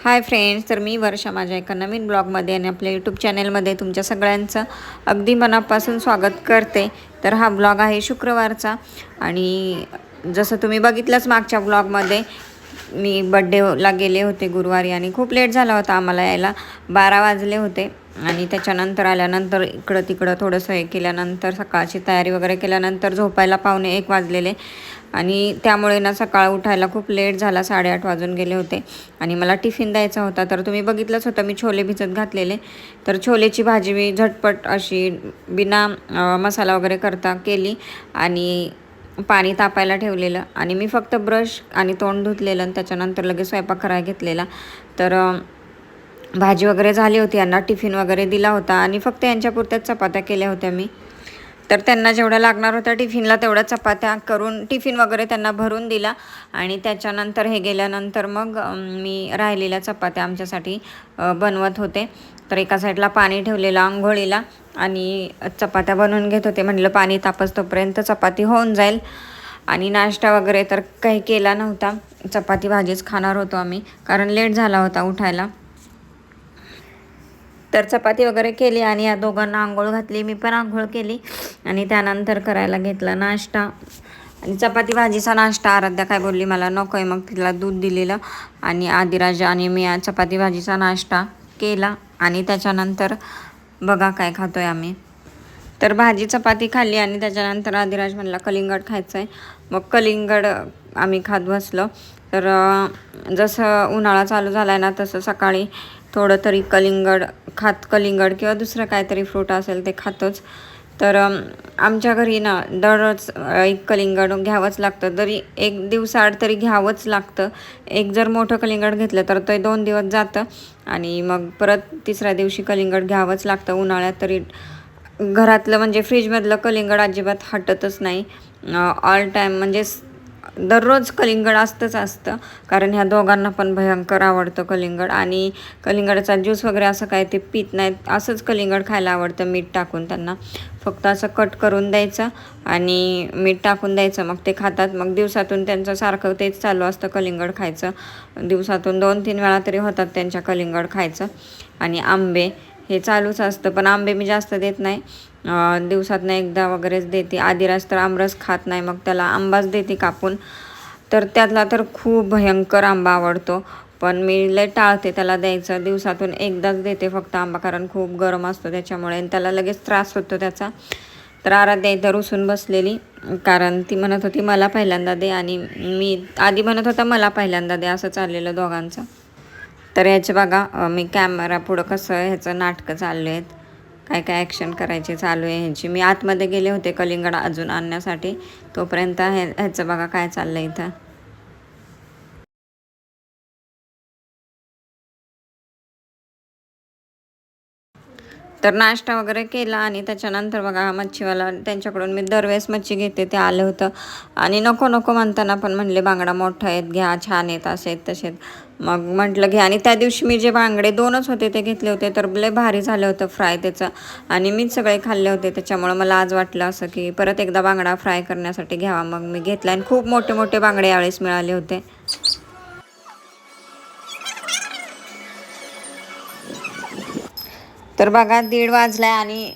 Hi friends तर मी वर्षा माझ्या एका नवीन ब्लॉगमध्ये आणि आपल्या यूट्यूब चॅनेलमध्ये तुमच्या सगळ्यांचं अगदी मनापासून स्वागत करते. तर हा ब्लॉग आहे शुक्रवारचा आणि जसं तुम्ही बघितलंच मागच्या ब्लॉगमध्ये मी बड्डेला गेले होते गुरुवारी आणि खूप लेट झाला होता आम्हाला यायला. बारा वाजले होते आणि त्याच्यानंतर आल्यानंतर इकडं तिकडं थोडंसं हे केल्यानंतर सकाळची तयारी वगैरे केल्यानंतर झोपायला पाहुणे एक वाजलेले. आणि त्यामुळे ना सकाळ उठायला खूप लेट झाला साडेआठ वाजून गेले होते. आणि मला टिफिन द्यायचा होता. तर तुम्ही बघितलंच होतं मी छोले भिजत घातलेले. तर छोलेची भाजी मी झटपट अशी बिना मसाला वगैरे करता केली आणि पाणी तापायला ठेवलेलं. आणि मी फक्त ब्रश आणि तोंड धुतलेलं आणि त्याच्यानंतर लगेच स्वयंपाक करायला घेतलेला. तर भाजी वगैरे झाली होती. यांना टिफिन वगैरे दिला होता. आणि फक्त यांच्यापुरत्याच चपात्या केल्या होत्या मी. तर त्यांना जेवढ्या लागणार होत्या टिफिनला तेवढ्या चपात्या करून टिफिन वगैरे त्यांना भरून दिला. आणि त्याच्यानंतर हे गेल्यानंतर मग मी राहिलेल्या चपात्या आमच्यासाठी बनवत होते. तर एका साईडला पाणी ठेवलेलं आंघोळीला आणि चपात्या बनवून घेत होते. म्हटलं पाणी तापस तोपर्यंत चपाती होऊन जाईल. आणि नाश्ता वगैरे तर काही केला नव्हता. चपाती भाजीच खाणार होतो आम्ही. कारण लेट झाला होता उठायला. तर चपाती वगैरे केली आणि या दोघांना आंघोळ घातली. मी पण आंघोळ केली आणि त्यानंतर करायला घेतला नाश्ता. आणि चपाती भाजीचा नाश्ता. आराध्या काय बोलली मला नको आहे मग तिला दूध दिलेलं आणि आदिराज आणि मी चपाती भाजीचा नाश्ता केला आणि त्याच्यानंतर बघा काय खातोय आम्ही. तर भाजी चपाती खाल्ली आणि त्याच्यानंतर आदिराज म्हणला कलिंगड खायचं आहे मग कलिंगड आम्ही खात बसलो. तर जसं उन्हाळा चालू झाला आहे ना तसं सकाळी थोडं तरी कलिंगड खात कलिंगड किंवा दुसरं काहीतरी फ्रूट असेल ते खातोच. तर आमच्या घरी ना दररोज एक कलिंगड घ्यावंच लागतं. तरी एक दिवसाआड तरी घ्यावंच लागतं. एक जर मोठं कलिंगड घेतलं तर ते दोन दिवस जातं. आणि मग परत तिसऱ्या दिवशी कलिंगड घ्यावंच लागतं. उन्हाळ्यात तरी घरातलं म्हणजे फ्रीजमधलं कलिंगड अजिबात हटतच नाही. ऑल टाईम म्हणजे दररोज कलिंगड असतंच असतं. कारण ह्या दोघांना पण भयंकर आवडतं कलिंगड. आणि कलिंगडाचा ज्यूस वगैरे असं काय ते पित नाहीत. असंच कलिंगड खायला आवडतं मीठ टाकून त्यांना. फक्त असं कट करून द्यायचं आणि मीठ टाकून द्यायचं. मग ते खातात. मग दिवसातून त्यांचं सारखं तेच चालू असतं कलिंगड खायचं. दिवसातून दोन तीन वेळा तरी होतात त्यांच्या कलिंगड खायचं. आणि आंबे हे चालूच असतं पण आंबे मी जास्त देत नाही. दिवसातनं एकदा वगैरेच देते. आदिराज तर आमरस खात नाही मग त्याला आंबाच देते कापून. तर त्यातला तर खूप भयंकर आंबा आवडतो. पण मी लय टाळते त्याला द्यायचं. दिवसातून एकदाच देते फक्त आंबा कारण खूप गरम असतो त्याच्यामुळे आणि त्याला लगेच त्रास होतो त्याचा. तर आराध्या इथं रुसून बसलेली. कारण ती म्हणत होती मला पहिल्यांदा दे. आणि मी आधी म्हणत होता मला पहिल्यांदा दे. असं चाललेलं दोघांचं. तर याचे बघा मी कॅमेरा पुढं कसं ह्याचं नाटकं चालले आहेत काय काय ॲक्शन करायचे चालू आहे ह्याची. मी आतमध्ये गेले होते कलिंगड अजून आणण्यासाठी. तोपर्यंत हे ह्याचं बघा काय चाललं इथं. तर नाश्ता वगैरे केला आणि त्याच्यानंतर बघा हा मच्छीवाला त्यांच्याकडून मी दरवेळेस मच्छी घेते ते आलं होतं. आणि नको नको म्हणताना पण म्हणले बांगडा मोठा आहेत घ्या छान आहेत असे आहेत तसे मग म्हटलं घ्या. आणि त्या दिवशी मी जे बांगडे दोनच होते ते घेतले होते तर लय भारी झालं होतं फ्राय त्याचं. आणि मीच सगळे खाल्ले होते त्याच्यामुळं मला आज वाटलं असं की परत एकदा बांगडा फ्राय करण्यासाठी घ्यावा. मग मी घेतला आणि खूप मोठे मोठे बांगडे यावेळेस मिळाले होते. तर बघा दीड वाजलाय आणि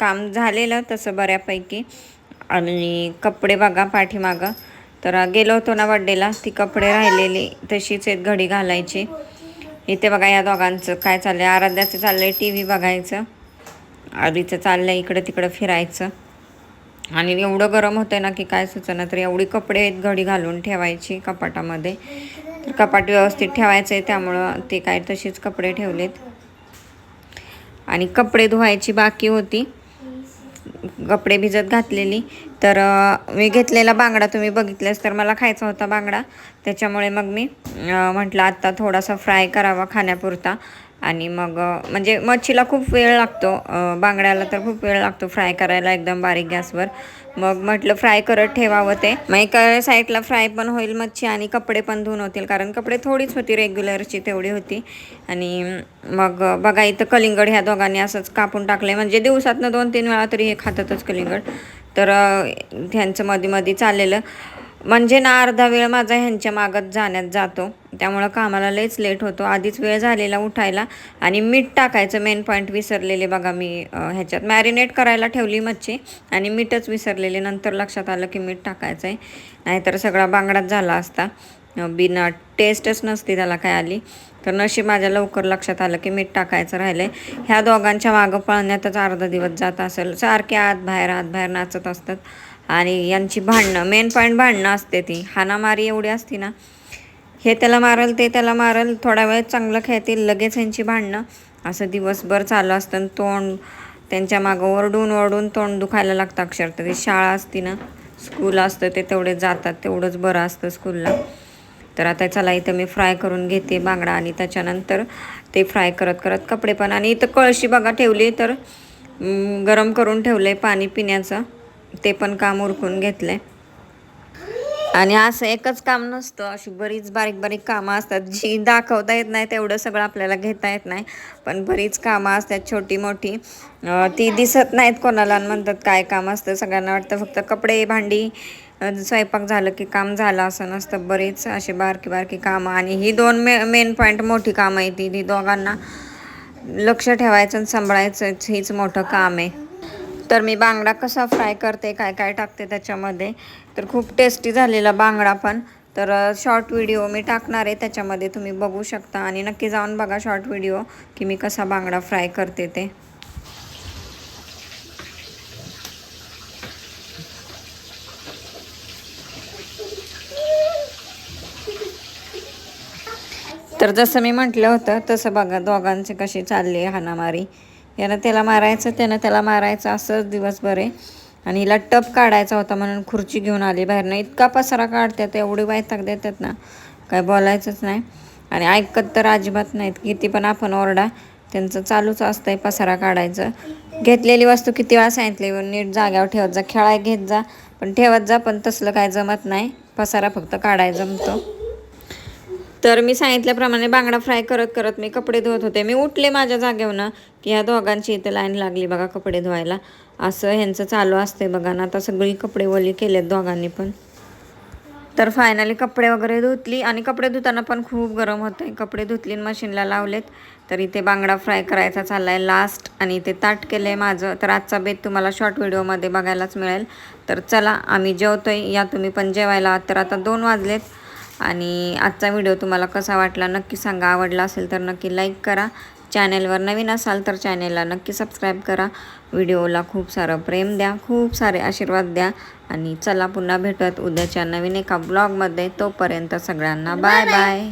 काम झालेलं तसं बऱ्यापैकी. आणि कपडे बघा पाठीमागं. तर गेलो होतो ना बड्डेला ती कपडे राहिलेली तशीच आहेत घडी घालायची. इथे बघा या दोघांचं काय चाललंय. आराध्याचं चाललंय टी व्ही बघायचं. आधीचं चाललंय इकडं तिकडं फिरायचं. आणि एवढं गरम होतं ना की काय सुचना तर एवढी कपडे आहेत घडी घालून ठेवायची कपाटामध्ये. तर कपाट व्यवस्थित ठेवायचं आहे त्यामुळं ते काय तशीच कपडे ठेवलेत. आणि कपडे धुवायची बाकी होती. कपडे भिजत घातलेली. तर मी घेतलेला बांगडा तुम्ही बघितलास तर मला खायचा होता बांगडा. त्याच्यामुळे मग मी म्हटलं आत्ता थोडासा फ्राय करावा खाण्यापुरता. आणि मग म्हणजे मच्छीला खूप वेळ लागतो. बांगड्याला तर खूप वेळ लागतो फ्राय करायला एकदम बारीक गॅसवर. मग म्हटलं फ्राय करत ठेवावं ते. मग एका साईडला फ्राय पण होईल मच्छी आणि कपडे पण धुवून होतील. कारण कपडे थोडीच होती रेग्युलरची तेवढी होती. आणि मग बघा इथं कलिंगड ह्या दोघांनी असंच कापून टाकले म्हणजे दिवसातनं दोन तीन वेळा तरी हे खातातच कलिंगड. तर त्यांचं ह्यांचं मध्ये मध्ये चाललेलं. म्हणजे ना अर्धा वेळ माझा ह्यांच्या मागत जाण्यात जातो. त्यामुळं कामाला लयच लेट होतो. आधीच वेळ झालेला उठायला आणि मीठ टाकायचं मेन पॉईंट विसरलेले बघा मी ह्याच्यात. मॅरिनेट करायला ठेवली मच्छी आणि मीठच विसरलेले. नंतर लक्षात आलं की मीठ टाकायचं आहे नाहीतर सगळा बांगडाच झाला असता. बिना टेस्टच नसती त्याला काय आली. तर नशीब माझ्या लवकर लक्षात आलं की मीठ टाकायचं राहिलं आहे ह्या दोघांच्या मागं पळण्यातच अर्धा दिवस जात असेल. सारखे आत बाहेर आत बाहेर नाचत असतात. आणि यांची भांडणं मेन पॉईंट भांडणं असते ती. हाणामारी एवढी असते ना हे त्याला मारल ते त्याला मारल थोडा वेळ चांगलं खेळतील लगेच यांची भांडणं. असं दिवसभर चालू असतं आणि तोंड त्यांच्या मागं ओरडून ओरडून तोंड दुखायला लागतं अक्षरशः. ती शाळा असती ना स्कूल असतं ते तेवढे जातात तेवढंच बरं असतं स्कूलला तर आता चला इथं मी फ्राय करून घेते बांगडा आणि त्याच्यानंतर ते फ्राय करत करत कपडे पण आणि इथं कळशी बघा ठेवली तर गरम करून ठेवलं आहे पाणी पिण्याचं. ते पण काम उरकून घेतलं आहे आणि असं एकच काम नसतं अशी बरीच बारीक बारीक कामं असतात. जी दाखवता येत नाही तेवढं सगळं आपल्याला घेता येत नाही. पण बरीच कामं असतात छोटी मोठी. ती दिसत नाहीत कोणाला आणि म्हणतात काय काम असतं. सगळ्यांना वाटतं फक्त कपडे भांडी स्वयंपाक झालं की काम झालं असं नसतं. बरीच अशी बारकी बारकी कामं आणि ही दोन मे मेन पॉईंट मोठी कामं आहे ती ती दोघांना लक्ष ठेवायचं आणि सांभाळायचं हीच मोठं काम आहे. तर मी बांगडा कसा फ्राय करते काय काय टाकते त्याच्यामध्ये. तर खूप टेस्टी झालेला बांगडा पण. तर शॉर्ट व्हिडिओ मी टाकणार आहे त्याच्यामध्ये तुम्ही बघू शकता. आणि नक्की जाऊन बघा शॉर्ट व्हिडिओ की मी कसा बांगडा फ्राय करते ते. तर जसं मी म्हटलं होतं तसं बघा दोघांचे कसे चालले हाणामारी. त्यानं त्याला मारायचं त्यानं त्याला मारायचं असंच दिवसभर आहे. आणि हिला टप काढायचा होता म्हणून खुर्ची घेऊन आली बाहेरनं. इतका पसारा काढतात एवढी वायताक देतात ना. काय बोलायचंच नाही. आणि ऐकत तर अजिबात नाहीत. किती पण आपण ओरडा त्यांचं चालूच असतंय पसारा काढायचं. घेतलेली वस्तू किती वेळा सांगितली नीट जाग्यावर ठेवत जा खेळाय घेत जा पण ठेवत जा पण तसलं काय जमत नाही. पसारा फक्त काढाय जमतो. तर मी सांगितल्याप्रमाणे बांगडा फ्राय करत करत मी कपडे धुवत होते. मी उठले माझ्या जागेवनं की ह्या दोघांची इथे लाईन लागली बघा कपडे धुवायला. असं ह्यांचं चालू असते बघा ना आता सगळी कपडे वली केलेत दोघांनी पण. तर फायनली कपडे वगैरे धुतली आणि कपडे धुताना पण खूप गरम होते कपडे धुतली आणि मशीनला लावलेत. तर इथे बांगडा फ्राय करायचा चालला आहे लास्ट आणि इथे ताट केलं आहे माझं. तर आजचा बेत तुम्हाला शॉर्ट व्हिडिओमध्ये बघायलाच मिळेल. तर चला आम्ही जेवतो आहे या तुम्ही पण जेवायला तर आता दोन वाजलेत. आणि आजचा व्हिडिओ तुम्हाला कसा वाटला नक्की सांगा. आवडला असेल तर नक्की लाईक करा. चॅनेलवर नवीन असाल तर चॅनेलला नक्की सबस्क्राईब करा. व्हिडिओला खूप सारं प्रेम द्या खूप सारे आशीर्वाद द्या. आणि चला पुन्हा भेटूयात उद्याच्या नवीन एका ब्लॉगमध्ये. तोपर्यंत सगळ्यांना बाय बाय.